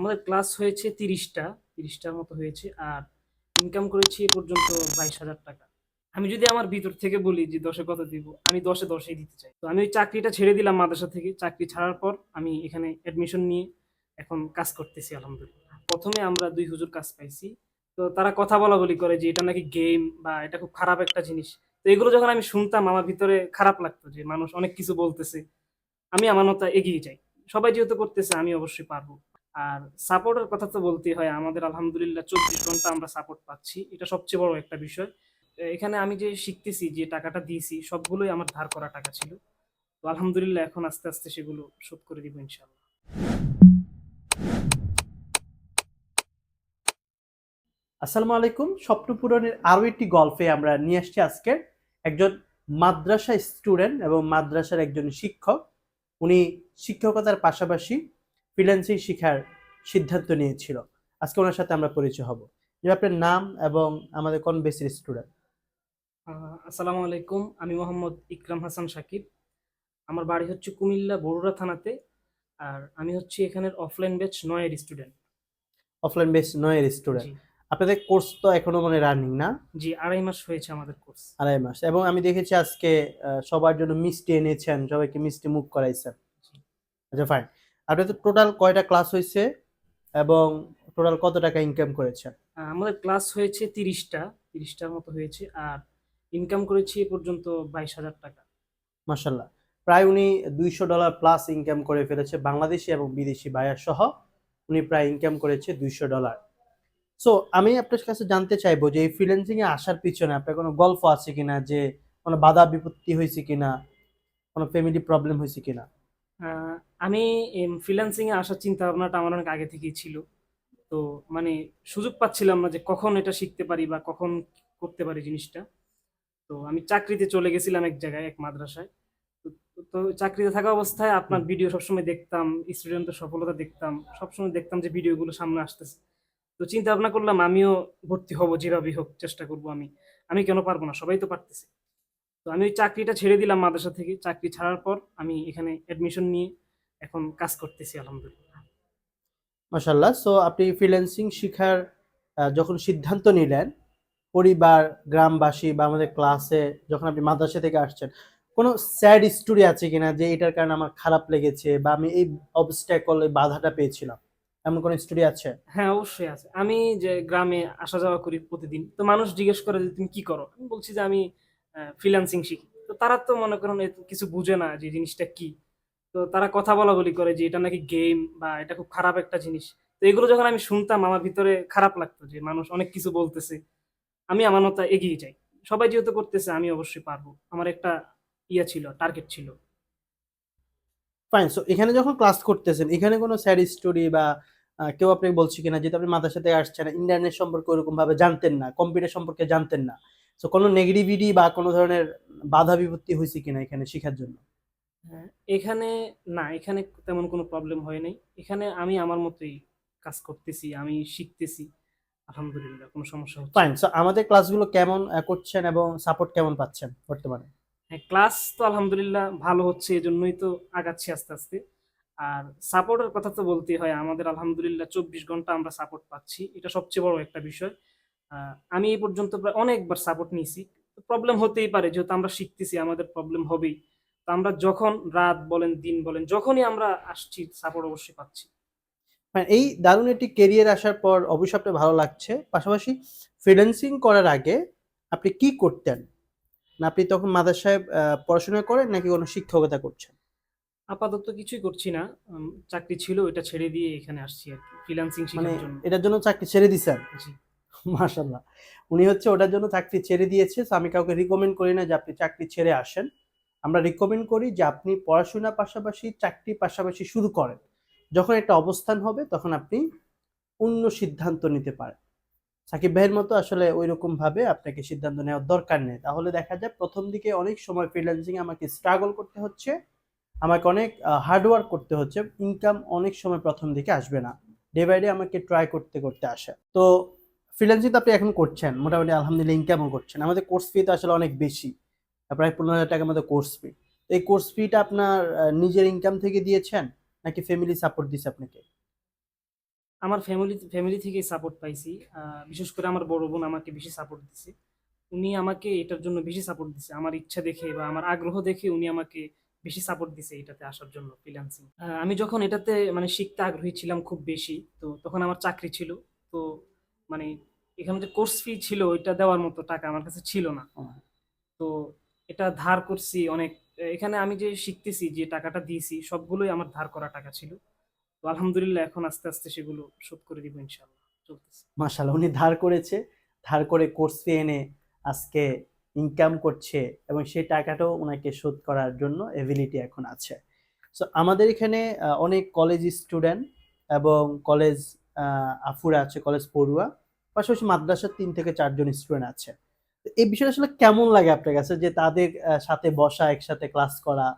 আমাদের ক্লাস হয়েছে তিরিশটা, তিরিশটার মতো হয়েছে, আর ইনকাম করেছি এ পর্যন্ত বাইশ হাজার টাকা। আমি যদি আমার ভিতর থেকে বলি যে দশে কত দিব, আমি দশে দশেই দিতে চাই। তো আমি ওই চাকরিটা ছেড়ে দিলাম মাদ্রাসা থেকে, চাকরি ছাড়ার পর আমি এখানে অ্যাডমিশন নিয়ে এখন কাজ করতেছি, আলহামদুলিল্লাহ। প্রথমে আমরা দুই হুজুর কাজ পাইছি। তো তারা কথা বলা বলি করে যে এটা নাকি গেম বা এটা খুব খারাপ একটা জিনিস। তো এগুলো যখন আমি শুনতাম, আমার ভিতরে খারাপ লাগতো যে মানুষ অনেক কিছু বলতেছে। আমি আমার মতো এগিয়ে যাই। সবাই যেহেতু করতেছে, আমি অবশ্যই পারব। আর সাপোর্টের কথা তো বলতেই হয়, আমাদের আলহামদুলিল্লাহ চব্বিশ ঘণ্টা আমরা সাপোর্ট পাচ্ছি। এটা সবচেয়ে বড় একটা বিষয়। এখানে আমি যে শিখতেছি, যে টাকাটা দিয়েছি, সবগুলোই আমার ধার করা টাকা ছিল। তো আলহামদুলিল্লাহ এখন আস্তে আস্তে সেগুলো শোধ করে দিব ইনশাল্লাহ আসসালামু আলাইকুম। স্বপ্ন পূরণের আরও একটি গল্পে আমরা নিয়ে আসছি আজকে। একজন মাদ্রাসা স্টুডেন্ট এবং মাদ্রাসার একজন শিক্ষক। উনি শিক্ষকতার পাশাপাশি ফ্রিল্যান্সিং শিখার সিদ্ধান্ত নিয়েছিল। আজকে ওনার সাথে আমরা পরিচয় হব। যে আপনার নাম এবং আমাদের কোন বেসির স্টুডেন্ট আসসালামু আলাইকুম আমি মোহাম্মদ ইকরাম হাসান সাকিব আমার বাড়ি হচ্ছে কুমিল্লা বরুড়া থানাতে আর আমি হচ্ছে এখানের অফলাইন ব্যাচ নয়ের স্টুডেন্ট অফলাইন বেস নয়ের স্টুডেন্ট আপনাদের কোর্স তো এখনও মানে রানিং না? জি আড়াই মাস হয়েছে আমাদের কোর্স আড়াই মাস। এবং আমি দেখেছি আজকে সবার জন্য মিষ্টি এনেছেন সবাইকে মিষ্টি মুখ করাইছেন। আচ্ছা ফাইন আপনাদের টোটাল কয়টা ক্লাস হয়েছে এবং টোটাল কত টাকা ইনকাম করেছেন আমাদের ক্লাস হয়েছে তিরিশটা তিরিশটার মতো হয়েছে আর ইনকাম করেছি এ পর্যন্ত বাইশ হাজার টাকা। মাসাল্লাহ প্রায় উনি দুইশো ডলার প্লাস ইনকাম করে ফেলেছে বাংলাদেশি এবং বিদেশি বায়ার সহ। উনি প্রায় ইনকাম করেছে দুইশো ডলার সো আমি আপনার কাছে জানতে চাইব যে এই ফ্রিল্যান্সিং এ আসার পিছনে আপনার কোনো গল্প আছে কিনা যে কোনো বাধা বিপত্তি হয়েছে কিনা কোনো ফ্যামিলি প্রবলেম হয়েছে কিনা? আমি ফ্রিল্যান্সিং এ আসার চিন্তা ভাবনাটা আমার অনেক আগে থেকেই ছিল। তো মানে সুযোগ পাচ্ছিলাম না যে কখন এটা শিখতে পারি বা কখন করতে পারি জিনিসটা। তো আমি চাকরিতে চলে গেছিলাম এক জায়গায় এক মাদ্রাসায়। তো চাকরিতে থাকা অবস্থায় আপনার ভিডিও সবসময় দেখতাম স্টুডেন্টের সফলতা দেখতাম সবসময় দেখতাম যে ভিডিওগুলো সামনে আসতেছে। তো চিন্তা ভাবনা করলাম আমিও ভর্তি হব যেভাবেই হোক চেষ্টা করব আমি। আমি কেন পারব না? সবাই তো পারতেছে। তো আমি ওই চাকরিটা ছেড়ে দিলাম মাদ্রাসা থেকে। চাকরি ছাড়ার পর আমি এখানে অ্যাডমিশন নিয়ে এখন কাজ করতেছি আলহামদুলিল্লাহ। মাসাল্লাহ সো আপনি ফ্রিল্যান্সিং শিখার যখন সিদ্ধান্ত নিলেন পরিবার গ্রামবাসী বা আমাদের ক্লাসে যখন আপনি মাদ্রাসা থেকে আসছেন কোনো স্যাড স্টোরি আছে কিনা যে এটার কারণে আমার খারাপ লেগেছে বা আমি এই অবস্ট্যাকল এই বাধাটা পেয়েছিলাম? এমন কোনো স্টোরি আছে? হ্যাঁ অবশ্যই আছে। আমি যে গ্রামে আসা যাওয়া করি প্রতিদিন তো মানুষ জিজ্ঞেস করে যে তুমি কি করো? আমি বলছি যে আমি ফ্রিল্যান্সিং শিখি। তো তারা তো মনে করেন কিছু বুঝে না যে জিনিসটা কি। তো তারা কথা বলা বলি করে যে এটা নাকি গেম বা এটা খুব খারাপ একটা জিনিস। তো এগুলো যখন আমি শুনতাম, আমার ভিতরে খারাপ লাগতো যে মানুষ অনেক কিছু বলতেছে, আমি আমার মতো এগিয়ে যাই। সবাই যেহেতু করতেছে, আমি অবশ্যই পারব। আমার একটা ইয়া ছিল টার্গেট ছিল। ফাইন সো এখানে যখন ক্লাস করতেছেন, এখানে কোনো স্যাড স্টোরি বা কেউ আপনাকে বলছে কিনা, যেহেতু আপনি মাদ্রাসা থেকে আসছেন ইন্টারনেট সম্পর্কে ওরকম ভাবে জানতেন না কম্পিউটার সম্পর্কে জানতেন না। সো কোনো নেগেটিভিটি বা কোনো ধরনের বাধা বিপত্তি হয়েছে কিনা এখানে শেখার জন্য? হ্যাঁ, এখানে না এখানে তেমন কোনো প্রবলেম হয় নাই। এখানে আমি আমার মতোই কাজ করতেছি আমি শিখতেছি। আলহামদুলিল্লাহ কোনো সমস্যা হচ্ছে ফাইন না। সো আমাদের ক্লাসগুলো কেমন করছেন এবং সাপোর্ট কেমন পাচ্ছেন বর্তমানে? হ্যাঁ ক্লাস তো আলহামদুলিল্লাহ ভালো হচ্ছে এজন্যই তো আগাচ্ছি আস্তে আস্তে। আর সাপোর্টের কথা তো বলতেই হয় আমাদের আলহামদুলিল্লাহ চব্বিশ ঘণ্টা আমরা সাপোর্ট পাচ্ছি। এটা সবচেয়ে বড় একটা বিষয়। আমি এই পর্যন্ত প্রায় অনেকবার সাপোর্ট নিয়েছি। প্রবলেম হতেই পারে যেহেতু আমরা শিখতেছি আমাদের প্রবলেম হবেই। তো আমরা যখন রাত বলেন দিন বলেন যখনই আমরা আসছি সাপোর্ট অবশ্যই পাচ্ছি। Fine, এই দারুণ একটি কেরিয়ার আসার পর অবশ্যই আপনার ভালো লাগছে। পাশাপাশি ফ্রিল্যান্সিং করার আগে আপনি কি করতেন? না আপনি তখন মাদ্রাসায় আহ, পড়াশোনা করেন নাকি কোনো শিক্ষকতা করছেন? আপাতত কিছুই করছি না। চাকরি ছিল ওইটা ছেড়ে দিয়ে এখানে আসছি আর কি ফ্রিল্যান্সিং মানে শেখার জন্য। এটার জন্য চাকরি ছেড়ে দিছেন? জি। মাশাল্লাহ উনি হচ্ছে ওটার জন্য চাকরি ছেড়ে দিয়েছে আমি কাউকে রিকমেন্ড করি না যে আপনি চাকরি ছেড়ে আসেন। আমরা রিকমেন্ড করি যে আপনি পড়াশোনার পাশাপাশি চাকরি পাশাপাশি শুরু করেন। যখন একটা অবস্থান হবে, তখন আপনি অন্য সিদ্ধান্ত নিতে পারেন। সাকিব ভাইয়ের মতো আসলে ওই রকম ভাবে আপনাকে সিদ্ধান্ত নেওয়ার দরকার নেই। তাহলে দেখা যায় প্রথম দিকে অনেক সময় ফ্রিল্যান্সিং আমাকে স্ট্রাগল করতে হচ্ছে, আমাকে অনেক হার্ডওয়ার্ক করতে হচ্ছে ইনকাম অনেক সময় প্রথম দিকে আসবে না। ডে বাই ডে আমাকে ট্রাই করতে করতে আসে। তো ফ্রিল্যান্সিং তো আপনি এখন করছেন, মোটামুটি আলহামদুলিল্লাহ ইনকামও করছেন। আমাদের কোর্স ফি তো আসলে অনেক বেশি, প্রায় পনেরো হাজার টাকার মতো কোর্স ফি এই কোর্স ফিটা আপনার নিজের ইনকাম থেকে দিয়েছেন, নাকি ফ্যামিলি সাপোর্ট দিয়েছে আপনাকে? আমার ফ্যামিলি ফ্যামিলি থেকেই সাপোর্ট পাইছি। বিশেষ করে আমার বড় বোন আমাকে বেশি সাপোর্ট দিছে। উনি আমাকে এটার জন্য বেশি সাপোর্ট দিছে। আমার ইচ্ছা দেখে বা আমার আগ্রহ দেখে উনি আমাকে বেশি সাপোর্ট দিছে এটাতে আসার জন্য ফ্রিল্যান্সিং আমি যখন এটাতে মানে শিখতে আগ্রহী ছিলাম খুব বেশি, তো তখন আমার চাকরি ছিল। তো মানে এখানে যে কোর্স ফি ছিল ওইটা দেওয়ার মতো টাকা আমার কাছে ছিল না। তো এটা ধার করছি অনেক এখানে আমি যে শিখতেছি যে টাকাটা দিয়েছি সবগুলোই আমার ধার করা টাকা ছিল। তো আলহামদুলিল্লাহ এখন আস্তে আস্তে সেগুলো শোধ করে দিব ইনশাল্লাহ চলতেছে। মাশাল্লাহ উনি ধার করেছে ধার করে কোর্স ফি এনে আজকে ইনকাম করছে এবং সেই টাকাটাও ওনাকে শোধ করার জন্য এবিলিটি এখন আছে। সো আমাদের এখানে অনেক কলেজ স্টুডেন্ট এবং কলেজ আফুরা আছে কলেজ পড়ুয়া। পাশাপাশি মাদ্রাসার তিন থেকে চারজন স্টুডেন্ট আছে। এই বিষয়টা আসলে কেমন লাগে আপনার কাছে যে তাদের সাথে বসা একসাথে ক্লাস করা?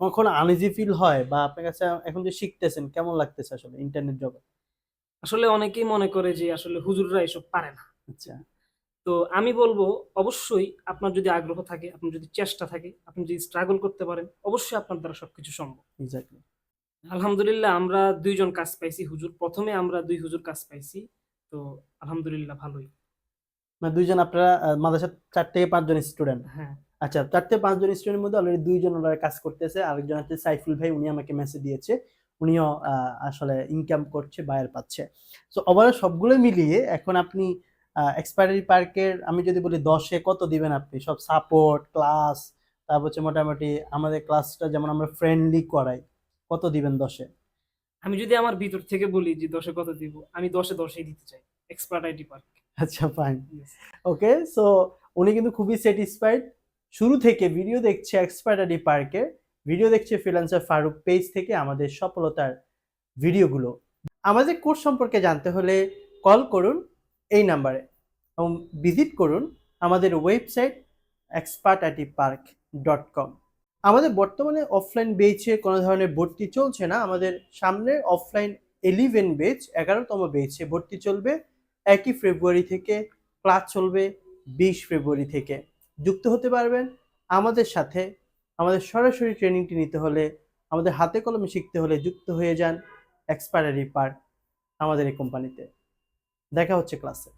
কখনো আনইজি ফিল হয় বা আপনার কাছে এখন যে শিখতেছেন কেমন লাগতেছে আসলে ইন্টারনেট জগৎ? আসলে অনেকেই মনে করে যে আসলে হুজুররা এসব পারে না। আচ্ছা। তো আমি বলব অবশ্যই আপনার যদি আগ্রহ থাকে আপনার যদি চেষ্টা থাকে আপনি যদি স্ট্রাগল করতে পারেন অবশ্যই আপনার দ্বারা সবকিছু সম্ভব। এক্স্যাক্টলি আলহামদুলিল্লাহ আমরা দুইজন কাজ পাইছি। হুজুর প্রথমে আমরা দুই হুজুর কাজ পাইছি। তো আলহামদুলিল্লাহ ভালোই। মানে দুইজন আপনারা মাদ্রাসার চার থেকে পাঁচজন স্টুডেন্ট? হ্যাঁ। আচ্ছা চার থেকে পাঁচজন স্টুডেন্টের মধ্যে অলরেডি দুইজন ওনারা কাজ করতেছে। আরেকজন হচ্ছে সাইফুল ভাই উনি আমাকে মেসেজ দিয়েছে। উনিও আহ, আসলে ইনকাম করছে বায়ার পাচ্ছে। সো ওভারঅল সবগুলো মিলিয়ে এখন আপনি এক্সপায়ারি পার্কের আমি যদি বলি দশে কত দিবেন আপনি? সব সাপোর্ট ক্লাস তারপর হচ্ছে মোটামুটি আমাদের ক্লাসটা যেমন আমরা ফ্রেন্ডলি করাই। কত দিবেন দশে? আমি যদি আমার ভিতর থেকে বলি যে দশে কত দিব আমি দশে দশেই দিতে চাই এক্সপার্ট আইটি পার্ক আচ্ছা ফাইন ওকে সো উনি কিন্তু খুবই স্যাটিসফাইড শুরু থেকে ভিডিও দেখছে এক্সপার্টারি পার্কের ভিডিও দেখছে ফ্রিল্যান্সার ফারুক পেজ থেকে আমাদের সফলতার ভিডিওগুলো আমাদের কোর্স সম্পর্কে জানতে হলে কল করুন এই নাম্বারে এবং ভিজিট করুন আমাদের website Expert IT Park dot com আমাদের বর্তমানে অফলাইন বেচে কোনো ধরনের ভর্তি চলছে না। আমাদের সামনের অফলাইন এলিভেন বেচ এগারোতম বেচে ভর্তি চলবে। একই ফেব্রুয়ারি থেকে ক্লাস চলবে বিশ ফেব্রুয়ারি থেকে। যুক্ত হতে পারবেন আমাদের সাথে। আমাদের সরাসরি ট্রেনিংটি নিতে হলে, আমাদের হাতে কলমে শিখতে হলে যুক্ত হয়ে যান এক্সপায়ারি পার্ক আমাদের এই কোম্পানিতে দেখা হচ্ছে ক্লাসে